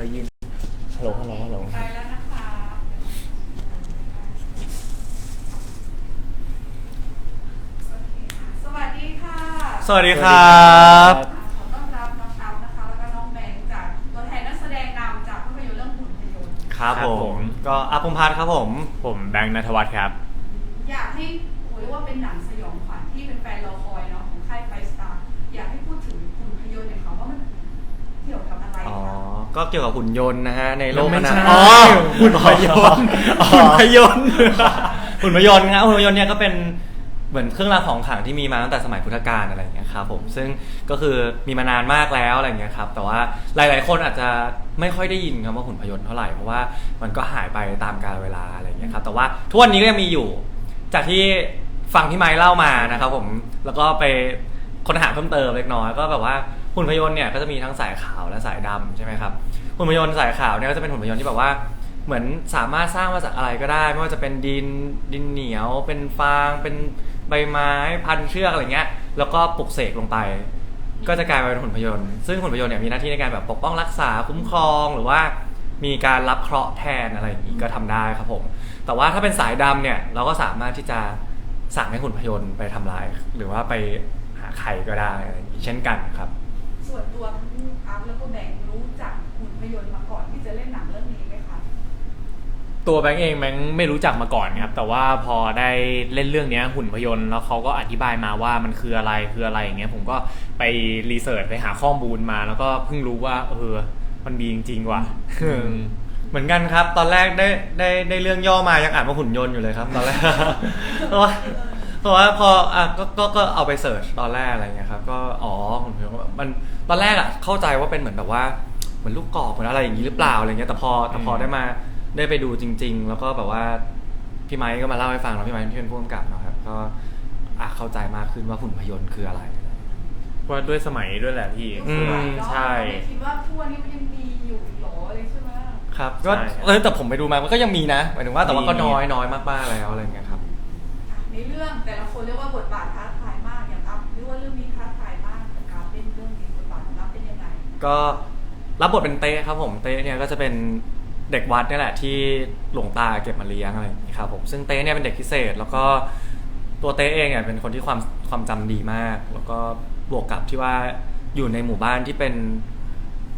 เรายืนฮัลโหลฮัลโหลฮัลโหลไปแล้วนะคะโอเคค่ะสวัสดีค่ะสวัสดีครับ ขอต้อนรับน้องอัพนะคะ แล้วก็น้องแบงค์จากตัวแทนนักแสดงนำจากภาพยนตร์เรื่องหุ่นพยนต์ครับครับผผม ม ก็อาภมพัฒน์ครับผม ผมแบงค์นัทวัฒน์ครับ อยากให้โอ้ยว่าเป็นหนัง ก็เกี่ยวกับหุ่นยนต์นะฮะในโลกไม่อนาใช่อ๋อหุ่นพยนต์อ๋อหุ่นพยนต์หุ่นพยนต์ครับหุ่นพยนต์เนี่ยก็เป็นเหมือนเครื่องรางของขลังที่มีมาตั้งแต่สมัยพุทธกาลอะไรอย่างเงี้ยครับผมซึ่งก็คือมีมานานมากแล้วอะไรอย่างเงี้ยครับแต่ว่าหลาย ๆ คนอาจจะไม่ค่อยได้ยินคำว่าหุ่นพยนต์เท่าไหร่เพราะว่ามันก็หายไปตามกาลเวลาอะไรอย่างเงี้ยครับแต่ว่าทุกวันนี้ก็ยังมีอยู่ จากที่ฟังพี่ไม้เล่ามานะครับผมแล้วก็ไปค้นหาเพิ่มเติมเล็กน้อยก็แบบว่า หุ่นพยนต์เนี่ยก็จะมีทั้งสายขาวและสายดำใช่ไหมครับหุ่นพยนต์สายขาวเนี่ยก็จะเป็นหุ่นพยนต์ที่แบบว่าเหมือนสามารถสร้างมาจากอะไรก็ได้ ไม่ว่าจะเป็นดินดินเหนียว เป็นฟาง เป็นใบไม้พันเชือกอะไรเงี้ย แล้วก็ปลุกเสกลงไป ก็จะกลายมาเป็นหุ่นพยนต์ซึ่งหุ่นพยนต์เนี่ยมีหน้าที่ในการแบบปกป้องรักษาคุ้มครองหรือว่ามีการรับเคราะห์แทนอะไรอย่างนี้ก็ทำได้ครับผม แต่ว่าถ้าเป็นสายดำเนี่ยเราก็สามารถที่จะสั่งให้หุ่นพยนต์ไปทำลาย หรือว่าไปหาใครก็ได้อะไรอย่างนี้เช่นกันครับ ส่วนตัวทั้งอัพแล้วก็แบงค์รู้จักหุ่นพยนต์มาก่อนที่จะเล่นหนังเรื่องนี้ไหมคะ ตัวแบงค์เองแบงค์ไม่รู้จักมาก่อนครับ แต่ว่าพอได้เล่นเรื่องเนี้ยหุ่นพยนต์แล้วเขาก็อธิบายมาว่ามันคืออะไรคืออะไรอย่างเงี้ยผมก็ไปรีเสิร์ชไปหาข้อมูลมา แล้วก็เพิ่งรู้ว่า เออ มันมีจริงๆว่ะเหมือนกันครับ ตอนแรกได้ได้ได้เรื่องย่อมายังอ่านว่าหุ่นยนต์อยู่เลยครับ ตอนแรก เพราะว่าเพราะว่าพออะก็ก็ก็เอาไปเสิร์ชตอนแรกอะไรเงี้ยครับก็อ๋อหุ่นยนต์มันตอนแรกอะเข้าใจว่าเป็นเหมือนแบบว่าเหมือนลูกกอกเหมือนอะไรอย่างนี้หรือเปล่าอะไรเงี้ยแต่พอแต่พออืมได้มาได้ไปดูจริง ๆ แล้วก็แบบว่าพี่ไมค์ก็มาเล่าให้ฟังแล้วพี่ไมค์ที่เป็นผู้กำกับเนาะครับก็อะเข้าใจมากขึ้นว่าหุ่นพยนต์คืออะไร ว่าด้วยสมัยด้วยแหละพี่ อืมสมัยเนาะใช่ไม่คิดว่าทุกวันนี้มันยังมีอยู่อีกเหรออะไรใช่ไหมครับก็ใช่ครับ เออแต่ผมไปดูมามันก็ยังมีนะหมายถึงว่าแต่ว่าก็มีน้อยน้อยมากๆแล้วอะไรเงี้ยครับอะ ในเรื่องแต่ละคนเรียกว่าบทบาทท้าทายมากอย่างอัพเรียกว่าเรื่องนี้ท้าทายมากกับการเล่นเรื่องนี้บทบาทของอัพเป็นยังไงก็รับบทเป็นเต้ครับผมเต้เนี่ยก็จะเป็นเด็กวัดนี่แหละที่หลวงตาเก็บมาเลี้ยงอะไรอย่างนี้ครับผมซึ่งเต้เนี่ยเป็นเด็กพิเศษ แล้วก็ตัวเต้เองเนี่ยเป็นคนที่ความความจำดีมาก แล้วก็บวกกับที่ว่าอยู่ในหมู่บ้านที่เป็น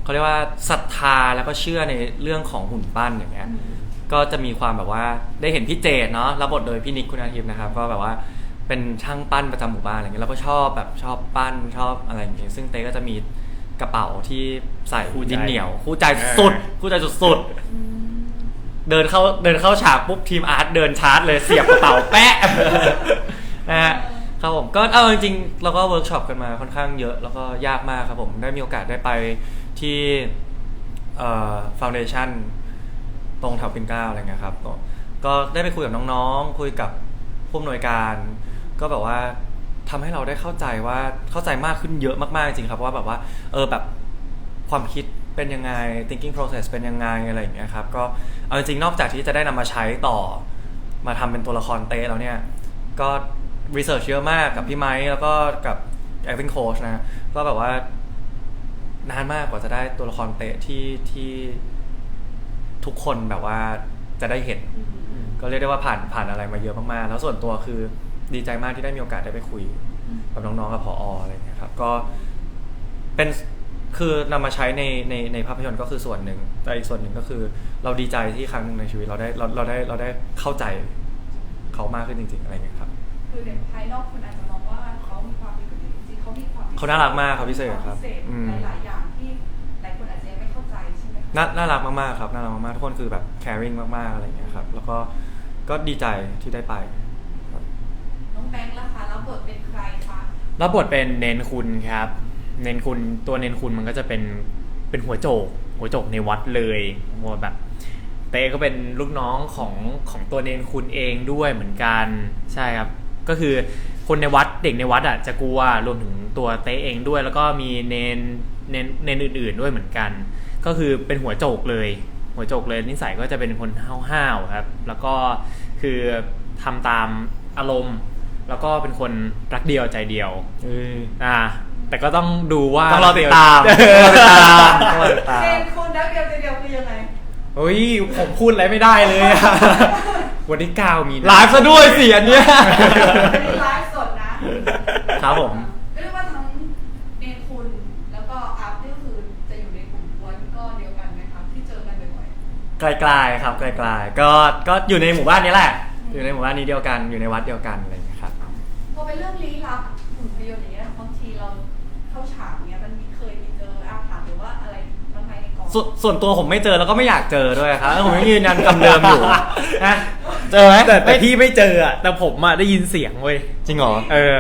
เขาเรียกว่าศรัทธาแล้วก็เชื่อในเรื่องของหุ่นปั้นอย่างเงี้ย ก็จะมีความแบบว่าได้เห็นพี่เจดเนาะรับบทโดยพี่นิกคุณอาทิตย์นะครับ ก็แบบว่าเป็นช่างปั้นประจำหมู่บ้านอะไรเงี้ยแล้วก็ชอบแบบชอบปั้นชอบอะไรอย่างเงี้ยซึ่งเต้ก็จะมีกระเป๋าที่ใส่คู่ใจดินเหนียว คู่ใจสุดคู่ใจสุดๆเดินเข้าเดินเข้าฉากปุ๊บทีมอาร์ตเดินชาร์จเลยเสียบกระเป๋าแปะ นะฮะครับผมก็เอาจริงๆเราก็เวิร์กช็อปกันมาค่อนข้างเยอะแล้วก็ยากมากครับผมได้มีโอกาสได้ไปที่เอ่อฟาวเดชั่น ตรงแถวปิ่นเกล้าอะไรเงี้ยครับก็ก็ได้ไปคุยกับน้องๆ คุยกับผู้อำนวยการ ก็แบบว่าทำให้เราได้เข้าใจว่าเข้าใจมากขึ้นเยอะมากๆจริงๆครับว่าแบบว่าเออแบบความคิดเป็นยังไง thinking process เป็นยังไงอะไรอย่างเงี้ยครับก็เอาจริงๆนอกจากที่จะได้นำมาใช้ต่อ มาทำเป็นตัวละครเต้แล้วเนี่ย ก็รีเสิร์ชเยอะมากกับพี่ไม้แล้วก็กับ acting coach นะ ก็แบบว่านานมากกว่าจะได้ตัวละครเตะที่ที่ ทุกคนแบบว่าจะได้เห็น ก็เรียกได้ว่าผ่านผ่านอะไรมาเยอะมากๆ แล้วส่วนตัวคือดีใจมากที่ได้มีโอกาสได้ไปคุยกับน้องๆกับพออะไรอย่างเงี้ยครับ ก็เป็นคือนำมาใช้ในในในภาพยนตร์ก็คือส่วนหนึ่ง แต่อีกส่วนหนึ่งก็คือ เราดีใจที่ครั้งหนึ่งในชีวิตเราได้เราเราได้เราได้เข้าใจเขามากขึ้นจริง ๆ อะไรอย่างเงี้ยครับ คือในภายนอกคุณอาจจะมองว่าเขามีความเป็นแบบนี้จริงๆเขามีความพิศษเขาน่ารักมากครับพิเศษครับพิเศษอืมหลายๆอย่างที่ น่าน่ารักมากๆครับน่ารักมากๆทุกคนคือแบบ caring มากๆอะไรอย่างเงี้ยครับ แล้วก็ก็ดีใจที่ได้ไปครับน้องแบงค์ล่ะคะรับบทเป็นใครคะรับบทเป็นเนนคุณครับ เนนคุณตัวเนนคุณมันก็จะเป็นเป็นหัวโจก หัวโจกในวัดเลยหัวแบบเต้ก็เป็นลูกน้องของของตัวเนนคุณเองด้วยเหมือนกันใช่ครับ ก็คือคนในวัดเด็กในวัดอะจะกลัวรวมถึงตัวเต้เองด้วย แล้วก็มีเนนเนนเนนอื่น ๆด้วยเหมือนกัน ก็คือเป็นหัวโจกเลย หัวโจกเลยนิสัยก็จะเป็นคนห้าวๆครับ แล้วก็คือทำตามอารมณ์ แล้วก็เป็นคนรักเดียวใจเดียวอ่า แต่ก็ต้องดูว่าต้องรอติดตามเออต้องรอติดตามต้องรอติดตามเจนคุณแล้วเดียวเดียวเฮ้ยผมพูดอะไรไม่ได้เลยอะวันที่เก้ามีนาไลฟ์ซะด้วยสิอันเนี้ยอันนี้ไลฟ์สดนะครับผม เรียกว่าทั้งเนคุณแล้วก็อัพนี่ก็คือจะอยู่ในกลุ่มกวนก็เดียวกันไหมครับที่เจอกันบ่อย ไกลๆครับไกลๆก็ก็อยู่ในหมู่บ้านนี้แหละ อยู่ในหมู่บ้านนี้เดียวกันอยู่ในวัดเดียวกันอะไรอย่างเงี้ยครับๆพอเป็นเรื่องลี้ลับหุ่นพยนต์อย่างเงี้ยบางทีเราเข้าฉากเนี้ยมันมีเคยมีเจออาถรรพ์หรือว่าอะไรบ้างไหมในกองส่วนส่วนตัวผมไม่เจอแล้วก็ไม่อยากเจอด้วยครับแล้วผมยังยืนยันคำเดิมอยู่นะเจอไหมแต่แต่พี่ไม่เจออะแต่ผมอะได้ยินเสียงเว้ยจริงเหรอ เออ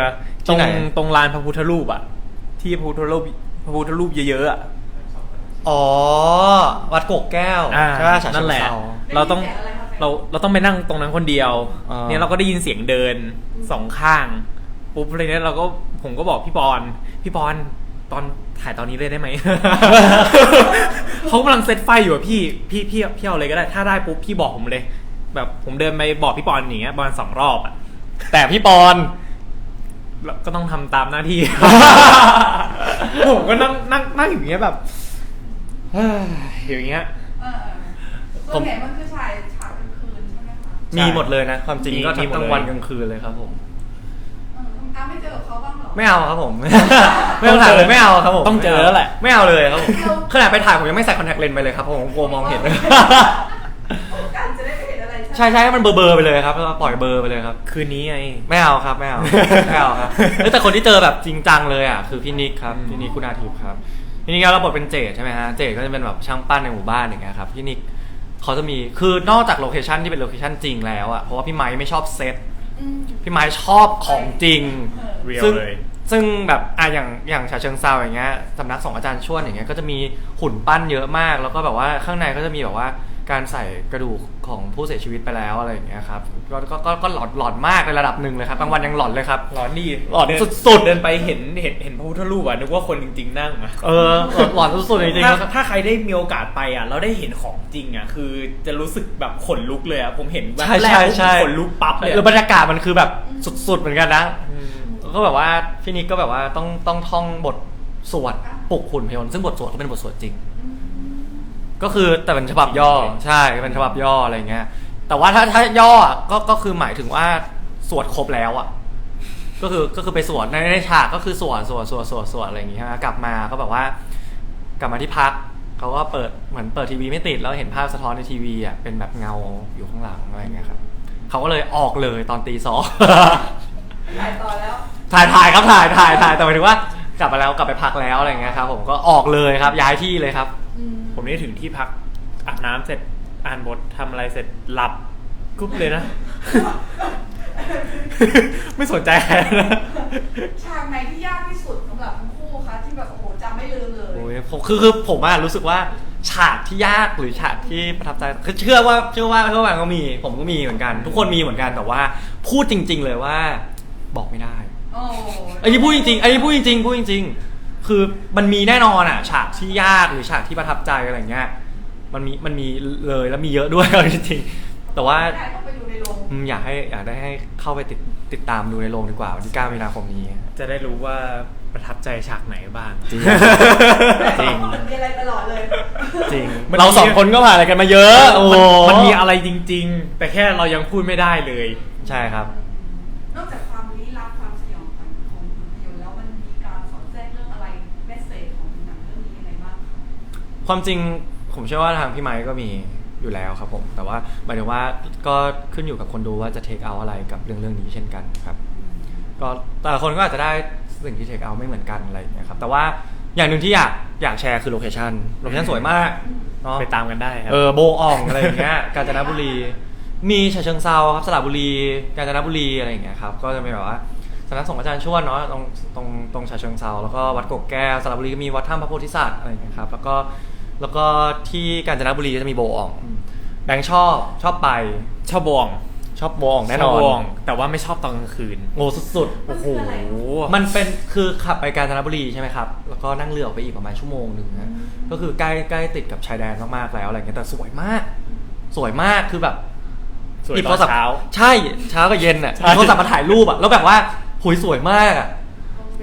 ตที่รงไหน ตรงลานพระพุทธรูปอะที่พระพุทธรูปพระพุทธรูปเยอะๆอะ อ๋อ วัดโกกแก้วอ่าใช่ไหมฉะเชิงเทรานั่นแหละ เราต้องได้ยินสียอะไรครับเราเราต้องไปนั่งตรงนั้นคนเดียว อ่า เนี่ยเราก็ได้ยินเสียงเดินสองข้าง ปุ๊บเลยเนี่ยเราก็ผมก็บอกพี่ปอน พี่ปอนตอนถ่ายตอนนี้เลยได้ไหม เขากำลังเซตไฟอยู่อะพี่พี่พี่พี่เอาเลยก็ได้ ถ้าได้ปุ๊บพี่บอกผมเลย แบบผมเดินไปบอกพี่ปอนอย่างเงี้ยประมาณสองรอบอะแต่พี่ปอน แล้วก็ต้องทำตามหน้าที่ ผมก็นั่งนั่งนั่งอย่างเงี้ยแบบ เฮ้ยอย่างเงี้ย เออเออส่วนใหญ่มันคือฉายฉากกลางคืนใช่ไหมคะใช่มีหมดเลยนะ ความจริงมีก็มีทั้งหมดกลางวันเลยกลางคืนเลยครับผม เอออ้าไม่เจอกับเขาบ้างเหรอไม่เอาครับผม ไม่ต้องถ่ายเลยไม่เอาครับผมต้องเจอแล้วแหละ ไม่เอาเลยครับผมขนาดไปถ่ายผมยังไม่ใส่คอนแทคเลนส์ไปเลยครับผมกลัวมองเห็น กันจะได้ไม่เห็นอะไรใช่ใช่ให้มันเบลอๆไปเลยครับแล้วก็ปล่อยเบลอไปเลยครับ คืนนี้ไง ไม่เอาครับไม่เอา ไม่เอาครับเอ้ยแต่คนที่เจอแบบจริงจังเลยอะคือพี่นิกครับอืมพี่นิกคุณอาทิตย์ครับ พี่นิกเราบทเป็นเจดใช่ไหมฮะ เจดก็จะเป็นแบบช่างปั้นในหมู่บ้านอย่างเงี้ยครับ พี่นิกเขาจะมี คือนอกจากโลเคชันที่เป็นโลเคชันจริงแล้วอะเพราะว่าพี่ไม้ไม่ชอบเซตอืมพี่ไม้ชอบของจริงเออเรียลซึ่งเลย ซึ่งแบบอะอย่างอย่างฉะเชิงเซาอย่างเงี้ยสำนักสงฆ์อาจารย์ชวนอย่างเงี้ยก็จะมีหุ่นปั้นเยอะมาก แล้วก็แบบว่าข้างในก็จะมีแบบว่า การใส่กระดูกของผู้เสียชีวิตไปแล้วอะไรอย่างเงี้ยครับก็ก็ก็ก็หลอนหลอนมากในระดับหนึ่งเลยครับบางวันยังหลอนเลยครับ หลอนนี่หลอนเดิสุดๆ เดินไปเห็นเห็นเห็นพระพุทธรูปอะนึกว่าคนจริงๆนั่งอะเออหลอนสุดๆจริงๆถ้าแล้วถ้าใครได้มีโอกาสไปอะเราได้เห็นของจริงอะคือจะรู้สึกแบบขนลุกเลยอะผมเห็นแบบใช่แรกใช่ปุ๊บใช่ขนลุกปั๊บเลยแล้วบรรยากาศมันคือแบบสุดๆเหมือนกันนะอืมก็แบบว่าพี่นิกก็แบบว่าต้องต้องท่องบทสวดปลุกหุ่นพยนต์ซึ่งบทสวดก็เป็นบทสวดจริงอืม ก็คือแต่เป็นฉบับย่อใช่เป็นฉบับย่ออะไรเงี้ย แต่ว่าถ้าถ้าย่ออะก็ก็คือหมายถึงว่าสวดครบแล้วอะ ก็คือก็คือไปสวดในในฉากก็คือสวดสวดสวดสวดสวดอะไรอย่างเงี้ยกลับมาก็แบบว่า กลับมาที่พักเขาก็เปิดเหมือนเปิดทีวีไม่ติดแล้วเห็นภาพสะท้อนในทีวีอะเป็นแบบเงาอยู่ข้างหลังอะไรเงี้ยครับเขาก็เลยออกเลยตอนตีสอง ถ่ายต่อแล้วถ่ายถ่ายครับถ่ายถ่ายถ่ายแต่หมายถึงว่ากลับมาแล้วกลับไปพักแล้วอะไรเงี้ยครับผมก็ออกเลยครับย้ายที่เลยครับอืม ผมนี่ถึงที่พักอาบน้ำเสร็จอ่านบททำอะไรเสร็จหลับกุ๊บเลยนะ ไม่สนใจใครนะฉากไหนที่ยากที่สุดสำหรับทั้งคู่คะที่แบบโอ้โหจำไม่ลืมเลย โอ้ยผมคือคือผมอะรู้สึกว่าฉากที่ยากหรือฉากที่ประทับใจคือเชื่อว่าเชื่อว่าเชื่อว่าก็มี ผมก็มีเหมือนกัน ทุกคนมีเหมือนกันแต่ว่า พูดจริง ๆ เลยว่า บอกไม่ได้ โอ้อันนี้พูดจริงๆอันนี้พูดจริงๆพูดจริงๆ คือมันมีแน่นอนอะฉากที่ยากหรือฉากที่ประทับใจอะไรเงี้ย มันมีมันมีเลยแล้วมีเยอะด้วยเอาจริงๆแต่ว่าไม่ได้ต้องไปดูในโรงอืมอยากให้อยากได้ให้เข้าไปติดติดตามดูในโรงดีกว่าวันที่ 9 มีนาคมนี้ จะได้รู้ว่าประทับใจฉากไหนบ้าง จริง จริงมีอะไรตลอดเลย จริงมันเราสองคนก็ผ่านอะไรกันมาเยอะ โอ้มันโหมันมีอะไรจริง ๆ แต่แค่เรายังพูดไม่ได้เลย ใช่ครับ ความจริงผมเชื่อว่าทางพี่ไมค์ก็มีอยู่แล้วครับผม แต่ว่าหมายถึงว่าก็ขึ้นอยู่กับคนดูว่าจะเทคเอาอะไรกับเรื่องเรื่องนี้เช่นกันครับ ก็แต่ละคนก็อาจจะได้สิ่งที่เทคเอาไม่เหมือนกันอะไรอย่างเงี้ยครับ แต่ว่าอย่างหนึ่งที่อยากอยากแชร์คือโลเคชันโลเคชันสวยมากเนาะไปตามกันได้ครัเออโบอ่องอะไรอย่างเงี้ย กาญจนบุรี มีฉะเชิงเซาครับสระบุรี กาญจนบุรีอะไรอย่างเงี้ยครับ ก็จะมีแบบว่าสำนักสงฆ์อาจารย์ชวนเนาะตรงตรงตรงฉะเชิงเซาแล้วก็วัดกกแก้วสระบุรีก็มีวัดถ้ำพระโพธิสัตว์อะไรอย่างเงี้ยครับ แล้วก็ แล้วก็ที่กาญจนบุรีก็จะมีโบอ่องแบงค์ชอบชอบไป ชอบวองชอบโบอ่องแน่นอชบวองนแต่ว่าไม่ชอบตอนกลางคืน โง่สุดมัโอ้นโหคืออะไรๆมันเป็นคือขับไปกาญจนบุรีใช่ไหมครับ แล้วก็นั่งเรือออกไปอีกประมาณชั่วโมงหนึ่งนะ ก็คือใกล้ใกล้ติดกับชายแดนมากๆแล้วอะไรเงี้ย แต่สวยมาก สวยมากคือแบบสวยหยิบตโทอรนศัพท์เช้า ใช่ เช้ากับเย็นอะใช่หยิบโทรศัพท์มาถ่ายรูปอะ แล้วแบบว่าหุยสวยมากอะ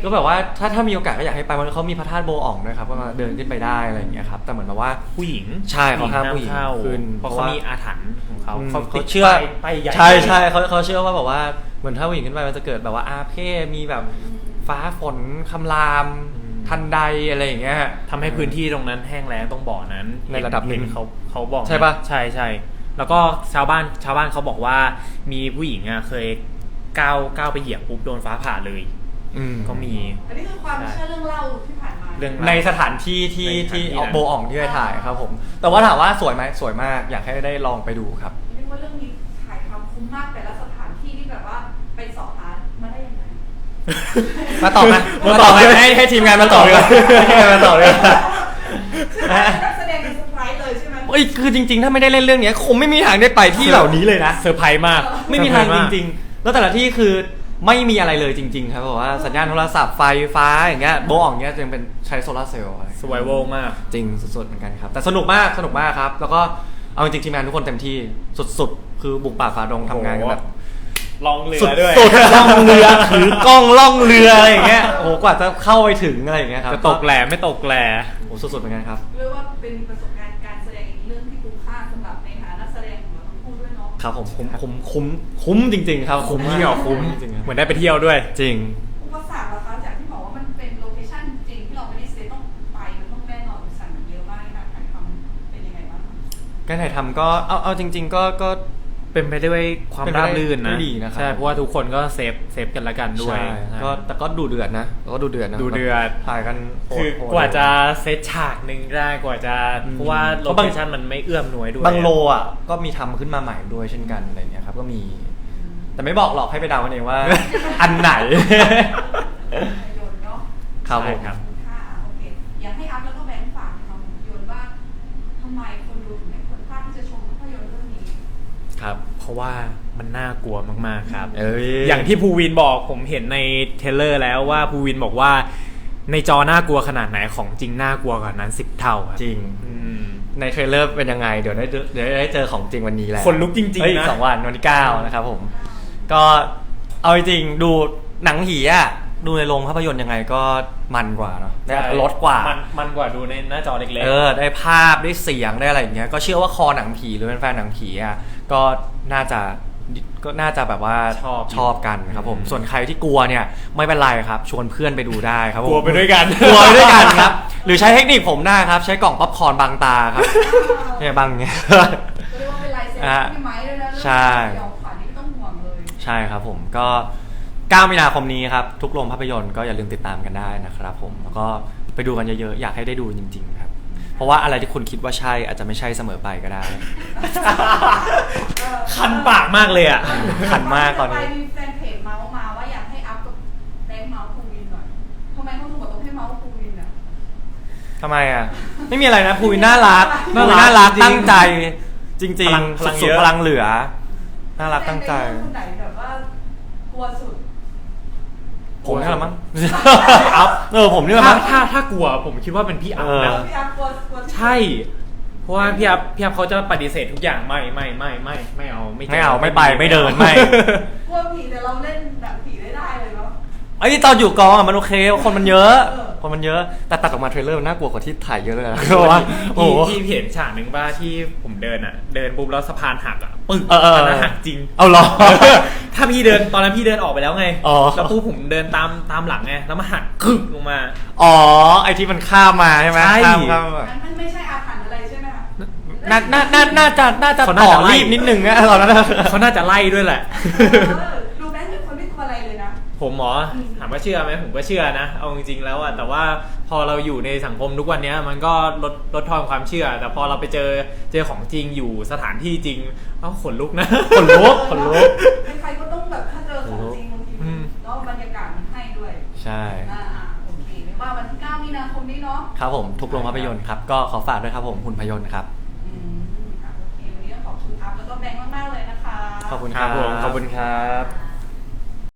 ก็แบบว่าถ้าถ้ามีโอกาสก็อยากให้ไปมันเขามีพระธาตุโบอ่องด้วยครับก็มาเดินขึ้นไปได้อะไรอย่างเงี้ยครับแต่เหมือนแบบว่าผู้หญิงใช่เขาห้ามผู้หญิงเข้าขึ้นเพราะเพราะเขาว่ามีมีอาถรรพ์ของเขาอืมเขาเขาติดเชื่อป้ายป้ายใหญ่ใช่ใช่เขาเขาเชื่อว่าแบบว่าเหมือนถ้าผู้หญิงขึ้นไปมันจะเกิดแบบว่าอาเพศมีแบบฟ้าฝนคำรามทันใดอะไรอย่างเงี้ยทำให้พื้นที่ตรงนั้นแห้งแล้งตรงบ่อนั้นในระดับหนึ่งเเขาเขาบอกใช่ปะใช่ใช่แล้วก็ชาวบ้านชาวบ้านเขาบอกว่ามีผู้หญิงอะเคยก้าวก้าวไปเหยียบปุ๊บโดนฟ้าผ่าเลย อืม ก็มี อันนี้คือความเชื่อเรื่องเล่าที่ผ่านมาเรื่อง ในสถานที่ที่ในสถานที่ที่นั้นเอาโบอ่องที่ไปถ่ายครับผม แต่ว่าถามว่าสวยไหมสวยมากอยากให้ได้ลองไปดูครับ เรียกว่าเรื่องนี้ถ่ายทำคุ้มมากแต่ละสถานที่ที่แบบว่าไปสอบหามาได้ยังไงมาตอบไหมมาตอบไหมให้ให้ทีมงานมาตอบดีกว่าให้ทีมงานมาตอบดีกว่าใช่ไหมนักแสดงเป็นเซอร์ไพรส์เลยใช่ไหมเอ้ยคือจริงๆ ถ้าไม่ได้เล่นเรื่องเนี้ยคงไม่มีทางได้ไปที่เหล่านี้เลยนะ เซอร์ไพรส์มากไม่มีทางจริงๆ แล้วแต่ละที่คือ ไม่มีอะไรเลยจริง ๆ ครับแบบว่าสัญญาณโทรศัพท์ไฟฟ้าอย่างเงี้ยโบอ่องเงี้ยยังเป็นใช้โซลาร์เซลล์อะไรสวายโวมาก จริงสุดๆเหมือนกันครับ แต่สนุกมากสนุกมากครับ แล้วก็เอาจริงๆทีมงานทุกคนเต็มที่สุดๆ คือบุกป่าฝ่าดงทำงานกันแบบ ลองเรือสุดด้วย สุดล่องเรือถือกล้องล่องเรืออะไรอย่างเงี้ยโอ้โหกว่าจะเข้าไปถึงอะไรอย่างเงี้ยครับจะตกแหล่ไม่ตกแหล่โอ้สุดๆเหมือนกันครับ เรียกว่าเป็นประสบการณ์ คู่ด้วยเนาะครับผมคุ้มคุ้มคุ้มคุ้มจริง ๆ ครับคุ้มากเที่ยวคุ้มจริงๆครับเหมือนได้ไปเที่ยวด้วย จริง อุปสรรคล่ะคะจากที่บอกว่ามันเป็นโลเคชั่นจริงที่เราไม่ได้เซตต้องไปมันต้องแน่นอนอุปสรรคมันเยอะมากในการถ่ายทำเป็นยังไงบ้างคะการถ่ายทำก็เอาเอาจริง ๆ ก็ก็ เป็นไปด้วยความเป็นไปราได้บรื่นนะด้วยดีนะครับใช่เพราะว่าทุกคนก็เซฟเซฟกันละกันด้วยใช่ก็แต่ก็ดูเดือดนะแล้วก็ดูเดือดนะดูเดือดถ่ายกันโหดคือโหดกว่าจะเซตฉากหนึ่งได้กว่าจะอืมเพราะว่าโลเพราะบางเคชั่นมันไม่เอื้อมหน่วยด้วยบางโลอะก็มีทำขึ้นมาใหม่ด้วยเช่นกันอะไรเงี้ยครับก็มี แต่ไม่บอกหรอกให้ไปเดากันเองว่า อันไหนภาพยนตร์เนาะครับผม รับเพราะว่ามันน่ากลัวมากๆครับ เอ้ยอย่างที่ภูวินบอกผมเห็นในเทรลเลอร์แล้วว่าภูวินบอกว่าในจอน่ากลัวขนาดไหนของจริงน่ากลัวกว่านั้นสิบเท่าครับจริง อืม ในเทรลเลอร์เป็นยังไง เดี๋ยวได้เจอเดี๋ยวได้เจอของจริงวันนี้แหละคนลุกจริงๆเอ้ยนะ สองวันวันที่เก้านะครับผม ก็เอาจริงๆดูหนังผีอะ ดูในโรงภาพยนตร์ยังไงก็มันกว่าเนาะได้ลดกว่ามันมันกว่าดูในหน้าจอเล็กเออได้ภาพได้เสียงได้อะไรอย่างเงี้ยก็เชื่อว่าคอหนังผีหรือเป็นแฟนหนังผีอะก็น่าจะก็น่าจะแบบว่าชอบชอบกันครับผมอืมส่วนใครที่กลัวเนี่ยไม่เป็นไรครับ ชวนเพื่อนไปดูได้ครับผมกลัวไปด้วยกันกลัวไปด้วยกันครับ หรือใช้เทคนิคผมได้ครับ ใช้กล่องป๊อปคอร์นบังตาครับเนี่ยบังเงี้ยก็เรียกว่าเป็นลายเซ็นอะที่พี่ไม้ด้วยนะเรื่องใช่สยองขวัญนี่ไม่ต้องห่วงเลยใช่ครับผมก็ 9 มีนาคมนี้ครับ ทุกโรงภาพยนตร์ก็อย่าลืมติดตามกันได้นะครับผม แล้วก็ไปดูกันเยอะๆ อยากให้ได้ดูจริงๆครับ เพราะว่าอะไรที่คุณคิดว่าใช่อาจจะไม่ใช่เสมอไปก็ได้ คันปากมากเลยอะ ขันมากตอนนี้ ไปมีแฟนเพจเมาส์มาว่าอยากให้อัพกับแบงค์เมาส์ภูวินหน่อยทำไมเขาถึงบอกต้องให้เมาส์ภูวินอะ ทำไมอะ ไม่มีอะไรนะภูวินน่ารักน่าภูรักวินน่ารักจริงตั้งใจ จริงพลังพลังสุดเยอะ ๆพลังเหลือ น่ารักตั้งใจแสดในเรื่องคนไหนแบบว่ากลัวสุด ผมนี่แหละมั้ง อัพเออผมนี่แหละถ้ามั้ง ถ้าถ้ากลัวผมคิดว่าเป็นพี่อัพเออนะพี่อัพกลัวกลัวที่สุดใช่ เพราะว่าพี่อัพพี่อัพเขาจะปฏิเสธทุกอย่างไม่ไม่ไม่ไม่ไม่เอาไม่จไม่เอาไม่ไปไม่เดินไม่กลัวผีแต่เราเล่นแบบผีได้ได้เลยเนาะ ไอ้ยตอนอยู่กองอะมันโอเคคนมันเยอะ เออ คนมันเยอะแต่ตัดออกมาเทรลเลอร์มันน่ากลัวกว่าที่ถ่ายเยอะเลยนะเพราะว่าโอ้ที่โหที่เห็นฉากหนึ่งบ้าที่ผมเดินอะ เดินปุ๊บแล้วสะพานหักอะ ปึ้งเออเออ อันนั้นหักจริง เอาเหรอ ถ้าพี่เดินตอนนั้นพี่เดินออกไปแล้วไงอ๋อ แล้วปุ๊บผมเดินตามตามหลังไงแล้วมาหักครึกลงมา อ๋อ ไอที่มันข้ามมาใช่ไหมใช่ ข้ามข้ามมางั้นมันไม่ใช่อาถรรพ์อะไรใช่ไหมคะน่าน่าน่าน่าจะน่าจะเขาน่าต่อจะไล่ รีบนิดนึงนะตอนนั้นนะเขาน่าจะไล่ด้วยแหละ เออ ผมหมออืมถามว่าเชื่อไหมผมก็เชื่อนะเอาจริงๆแล้วอะแต่ว่าพอเราอยู่ในสังคมทุกวันเนี้ยมันก็ลดลดทอนความเชื่อ แต่พอเราไปเจอเจอของจริงอยู่สถานที่จริงเอ้าขนลุกนะ ขนลุกขนลุกใครๆก็ต้องแบบถ้าเจอของจริงบางทีอืมแล้วบรรยากาศมันให้ด้วยใช่อ่าๆโอเคไม่ว่าวันที่9มีนาคมนี้เนาะครับผมทุกโรงภาพยนตร์ครับก็ขอฝากด้วยครับผมหุ่นพยนตร์ครับอืมอะโอเควันนี้ต้องขอบคุณอัพแล้วก็แบงค์มากๆเลยนะคะขอบคุณคครัรับบผมขอบคุณครับอ่า